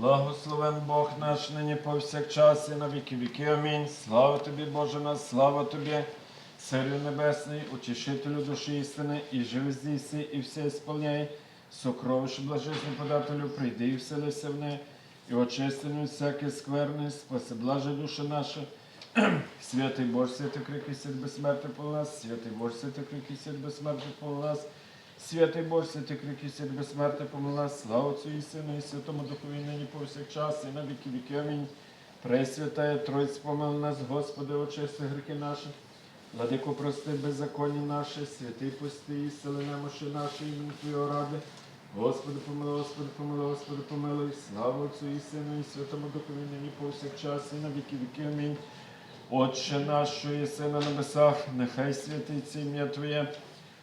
Благословен Бог наш нині повсякчас і на віки віки. Амінь. Слава тобі, Боже наш, слава тобі, Царю Небесний, утішителю душі істини, і живи здійси, і все сповняй, сокровище блажесне подателю, прийди і вселися в неї, і очистину всяке скверне, спаси блаже душа наша. Святий Боже, святий крики, свят безсмертний по нас, святий Боже, святий крики, свят безсмертний по нас. Святий Боже, святий крики, свят безсмертний помил нас, слава Отцю і Сину, і Святому Духові, нині повсякчас, і на віки віки. Амінь. Пресвятая Тройць, помил нас, Господи, очисти гріхи наші. Владико, прости беззаконні наші, святий пусти, і сили немощі наші, імені Твого ради. Господи, помилуй, Господи, помилуй, Господи, помилуй, слава Отцю і Сину, і Святому Духові, нині повсякчас, і на віки віки. Амінь. Отче наш, що єси на небесах, нехай святиться ім'я Твоє,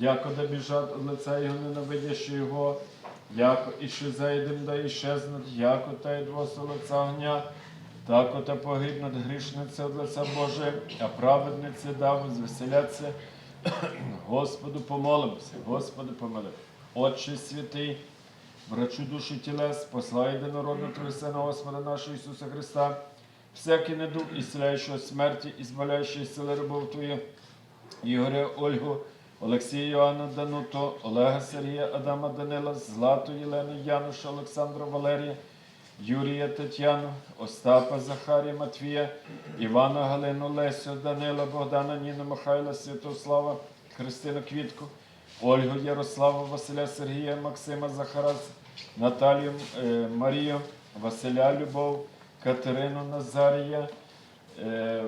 яко да біжать от лиця Його ненавидящі Його, яко і ще зайдем, да іщезнуть, яко та й двоса лиця огня, тако та погибнуть грішниця от лиця Боже, а праведниці да возвеселяться. Господу помолимося, Господи помили. Отче святий, врачу душі тілес, послай єдинородного Твого Сина Господа нашого Ісуса Христа, всякий недуг, ісцеляючого смерті, і збавляючої сили рабов Твоїх, Ігоря Ольгу, Олексія Йоанна Дануто, Олега Сергія, Адама Данила, Злату Єлену, Януша, Олександра Валерія, Юрія Тетяну, Остапа Захарія Матвія, Івана Галину, Лесю, Данила, Богдана, Ніну, Михайла, Святослава, Христину Квітку, Ольгу Ярославу, Василя Сергія, Максима Захарас, Наталію е, Марію, Василя Любов, Катерину Назарія, е, е,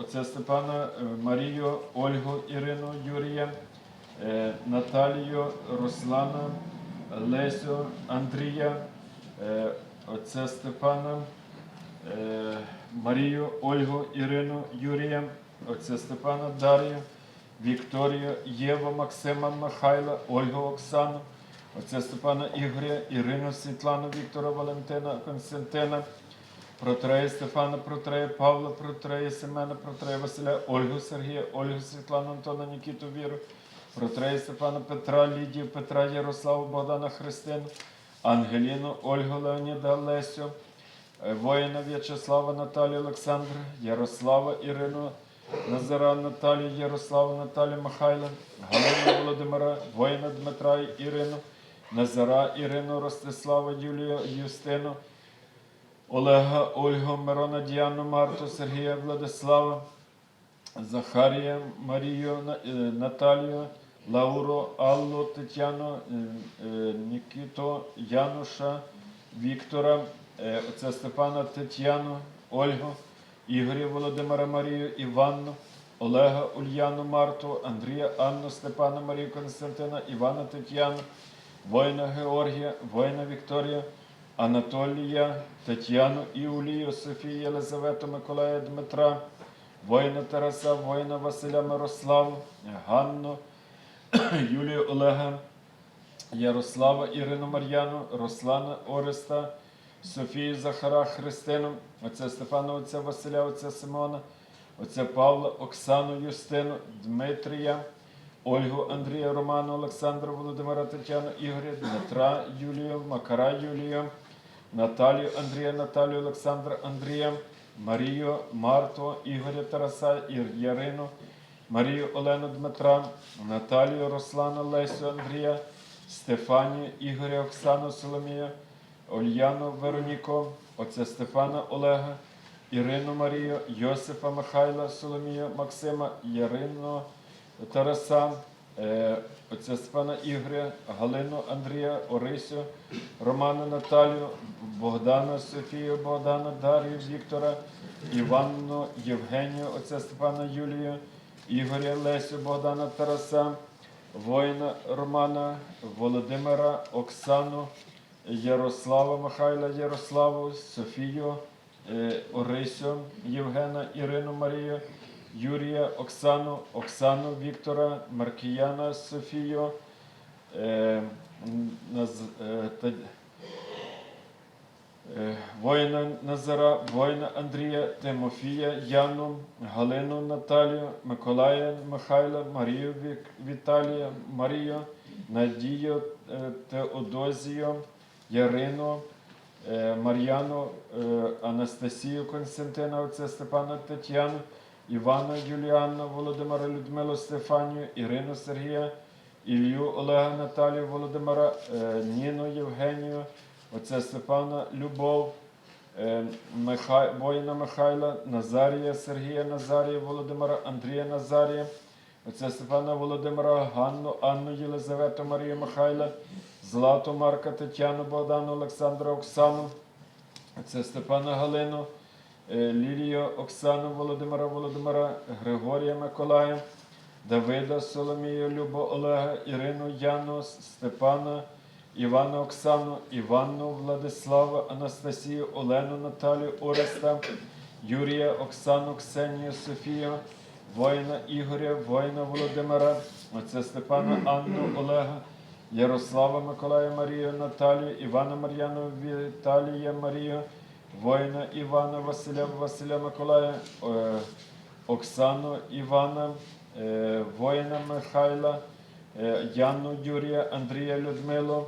отця Степана е, Марію, Ольгу Ірину Юрія, Наталію Руслана, Лесю Андрія, отця Степана, Марію, Ольгу Ірину Юрія, отця Степана Дар'ю, Вікторію, Єву, Максима Михайла, Ольгу Оксану, отця Степана Ігоря, Ірину Світлану, Віктора Валентина, Константина, Протрея Стефана, Протрея Павла, Протрея Семена, Протрея Василя, Ольгу Сергія, Ольгу Світлану, Антона, Нікіту Віру, Протрея Стефана Петра, Лідію, Петра, Ярославу, Богдана Христину, Ангеліну, Ольгу Леоніда, Лесю, е, воїна В'ячеслава, Наталію, Олександра, Ярослава, Ірину, Назара, Наталію, Ярославу, Наталію Михайла, Галину Володимира, воїна Дмитра, Ірину, Назара, Ірину, Ростислава, Юлію, Юстину, Олега, Ольгу, Мирона, Діану, Марту, Сергія, Владислава, Захарія, Марію, е, Наталію, Лауру, Аллу, Тетяну, е, е, Нікіту, Януша, Віктора, е, отця Степана, Тетяну, Ольгу, Ігоря, Володимира, Марію, Іванну, Олега, Ульяну, Марту, Андрія, Анну, Степана, Марію, Константина, Івана, Тетяну, воїна Георгія, воїна Вікторія, Анатолія, Тетяну, Іулію, Софію, Єлизавету, Миколая, Дмитра, воїна Тараса, воїна Василя Мирославу, Ганну, Юлію Олега, Ярослава, Ірину Мар'яну, Руслана Ореста, Софію Захара, Христину, отця Степана, отця Василя, отця Симона, отця Павла, Оксану, Юстину, Дмитрія, Ольгу, Андрія, Романа, Олександра, Володимира, Тетяну, Ігоря, Дмитра, Юлію, Макара, Юлію, Наталію, Андрія, Наталію, Олександра, Андрія, Марію, Марту, Ігоря, Тараса, Ярину, Марію, Олену, Дмитра, Наталію, Руслана, Лесю, Андрія, Стефанію, Ігоря, Оксану, Соломія, Ольяну, Вероніко, отця Стефана, Олега, Ірину Марію, Йосифа Михайла, Соломію, Максима, Ярину, Тараса, е, отця Степана Ігоря, Галину Андрія, Орисю, Романа Наталію, Богдана Софію, Богдана Дар'ю, Віктора, Іванну, Євгенію, отця Степана Юлію, Ігоря Лесю, Богдана Тараса, воїна Романа, Володимира, Оксану, Ярослава Михайла, Ярославу, Софію, е, Орисю, Євгена, Ірину Марію, Юрія, Оксану, Оксану Віктора, Маркіяна Софію, е, Наз- е, та- Е, Воїна Назара, воїна Андрія, Тимофія, Яну, Галину Наталію, Миколая Михайла, Марію Вік- Віталія, Марію, Надію е, Теодозію, Ярину, е, Мар'яну, е, Анастасію Константина, отця Степана Тетяну, Івана Юліанна, Володимира Людмилу Стефанію, Ірину Сергія, Ілью Олега Наталію Володимира, е, Ніну Євгенію, отця Степана Любов, е, воїна Михайла, Назарія Сергія Назарія Володимира, Андрія Назарія, отця Степана Володимира, Ганну, Анну Єлизавету Марію Михайла, Злату Марка Тетяну Богдану Олександра Оксану, отця Степана Галину, Лілію Оксану Володимира Володимира, Григорія Миколая, Давида Соломію, Любо Олега, Ірину Яну, Степана, Івана Оксану, Іванну Владислава, Анастасію, Олену Наталію, Ореста, Юрія Оксану, Ксенію, Софію, воїна Ігоря, воїна Володимира, отця Степана, Анну, Олега, Ярослава Миколая Марію, Наталію, Івана Мар'яну, Віталія Марію, воїна Івана Василя, Василя Миколая, е, Оксану Івана, е, воїна Михайла, е, Яну Юрія, Андрія Людмилу,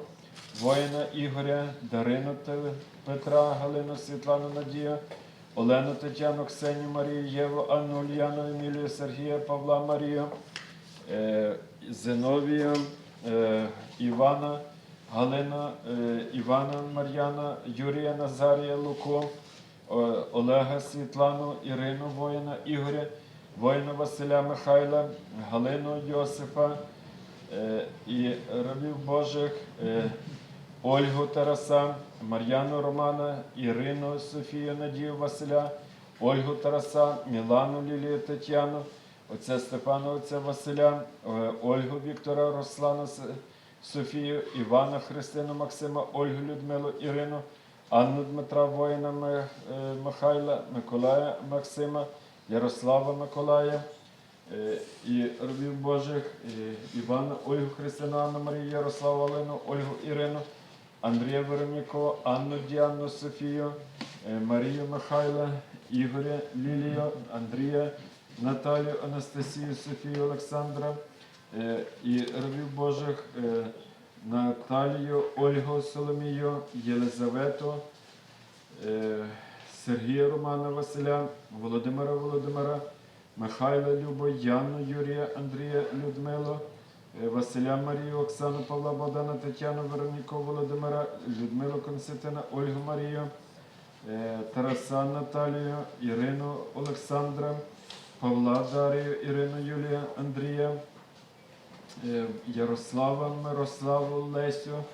воїна Ігоря, Дарину Петра, Галину Світлану Надію, Олену Тетяну, Ксенію Марію, Єву, Анну Ульяну, Емілію, Сергія, Павла Марію, е, Зиновію, е, Івана, Галина, е, Івана Мар'яна, Юрія Назарія Луку, О- Олега Світлану, Ірину воїна, Ігоря, воїна Василя Михайла, Галину Йосипа е, і рабів Божих, е, Ольгу Тараса, Мар'яну Романа, Ірину Софію Надію Василя, Ольгу Тараса, Мілану Лілію Тетяну, отця Степана, отця Василя, Ольгу Віктора, Руслана Софію, Івана Христину Максима, Ольгу Людмилу, Ірину, Анну Дмитра Воїна е, Михайла, Миколая Максима, Ярослава Миколая. Е, і робів Божих, е, Івана, Ольгу Христину, Анну Марію, Ярославу Олену, Ольгу Ірину, Андрія Вероніку, Анну Діану Софію, Марію Михайла, Ігоря Лілію, Андрія, Наталію, Анастасію, Софію, Олександра і робів Божих е, Наталію, Ольгу Соломію, Єлизавету, е, Сергія Романа Василя, Володимира Володимира, Михайла Любо, Яну Юрія, Андрія Людмилу, е, Василя Марію, Оксану Павла Богдана, Тетяну Вероніку Володимира, Людмилу Константина, Ольгу Марію, е, Тараса Наталію, Ірину Олександра, Павла Дарію, Ірину Юлія, Андрія, е, Ярослава Мирославу Лесю,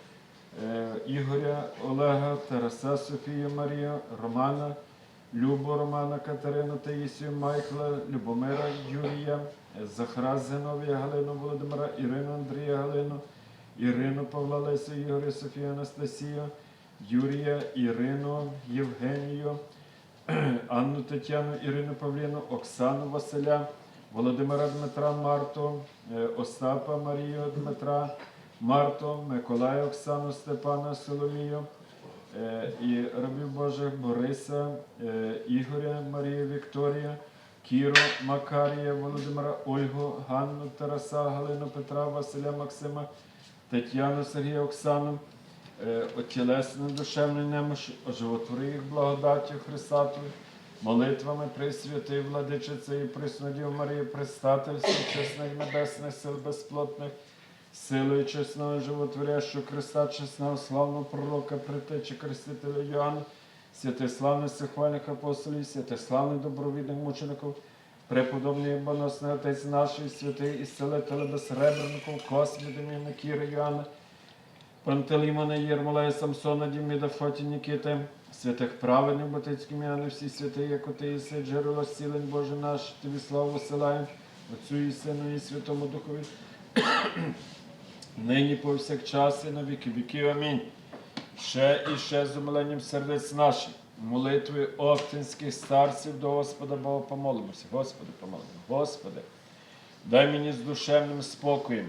е, Ігоря Олега, Тараса Софію Марію, Романа, Любу Романа Катерину Таїсію, Майкла, Любомира Юрія, е, Захара Зиновія, Галину Володимира, Ірину Андрія Галину, Ірину Павла Лесю, Ігоря Софію Анастасію, Юрія, Ірину, Євгенію, Анну Тетяну, Ірину Павліну, Оксану Василя, Володимира Дмитра Марту, е, Остапа Марію Дмитра, Марту, Миколая Оксану Степана Соломію, е, і рабів Божих Бориса, е, Ігоря Марію Вікторію, Кіру Макарія, Володимира, Ольгу, Ганну Тараса, Галину Петра, Василя Максима, Тетяну Сергія Оксану, отілесну душевну немощ, оживотвори їх благодаттю Христатою, молитвами Пресвятої Владичиці і Преснодів Марії, пристати всіх чесних небесних сил безплотних, силою чесного животворящого Христа, чесного славного пророка, притечі Крестителя Йоанна, святих славних сихвальних апостолів, святих славних добровідних мучеників, преподобний боносний Отець нашої святий і селителя безсребреників, Космі, Кіра, Йоанна, Пантелеймона, Єрмолая, Самсона, Діміда, Фоті, Нікіти, святих праведних Батицьких м'яни, всі святі, як ти єси, джерело зцілень Боже наш, тобі славу посилаємо, Отцю і Сину і Святому Духові, нині повсякчас і на віки віків. Амінь. Ще і ще з умиленням сердець наших, молитвою оптинських старців до Господа Бога помолимося. Господи, помолимо. Господи, дай мені з душевним спокоєм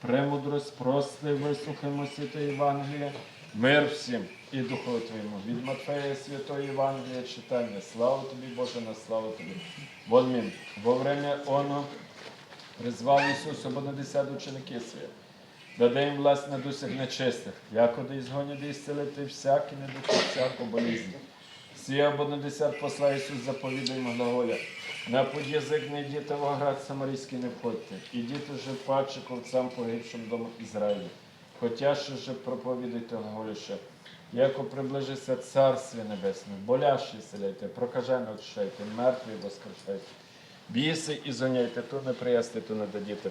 Премудрость, прости, вислухаймо святе Євангелія, мир всім і Духу Твоєму. Від Матфея Святої Євангелія читання. Слава тобі, Боже, на славу тобі. Вон во время оно призвав Ісус обонадесят ученики свої. Даде їм власть на нечистих, якоди ізгоняти і зцілити всякі недухи, всяку болізнь. Всі обонадесят посла Ісус заповідаємо глаголя. На путь язик не йдіте в оград Самарійський не входьте, ідіть уже паче ковцам погибшим дому Ізраїлю. Ще же проповідайте глаголя ще. Яко приближиться Царствие Небесне, болящі селяйте, прокажене очищайте, мертві воскрешайте. Біси і зоняйте, то не приясти, то не дадіте.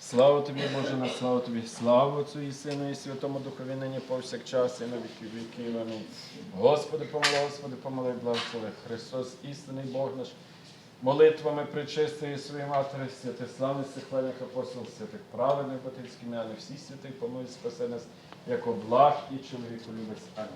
Слава тобі, Боже, на славу тобі, славу Отцю і Сину, і Святому Духові нині повсякчас, і на віки віки. Амінь. Господи, помилуй, Господи, помилуй, благослови. Христос, істинний Бог наш, молитвами причистої своєї матері, святих славних хвальних апостолів, святих праведних батьківських, але всіх святих помилуй, спаси нас, як благ і чоловіку любець. Амінь.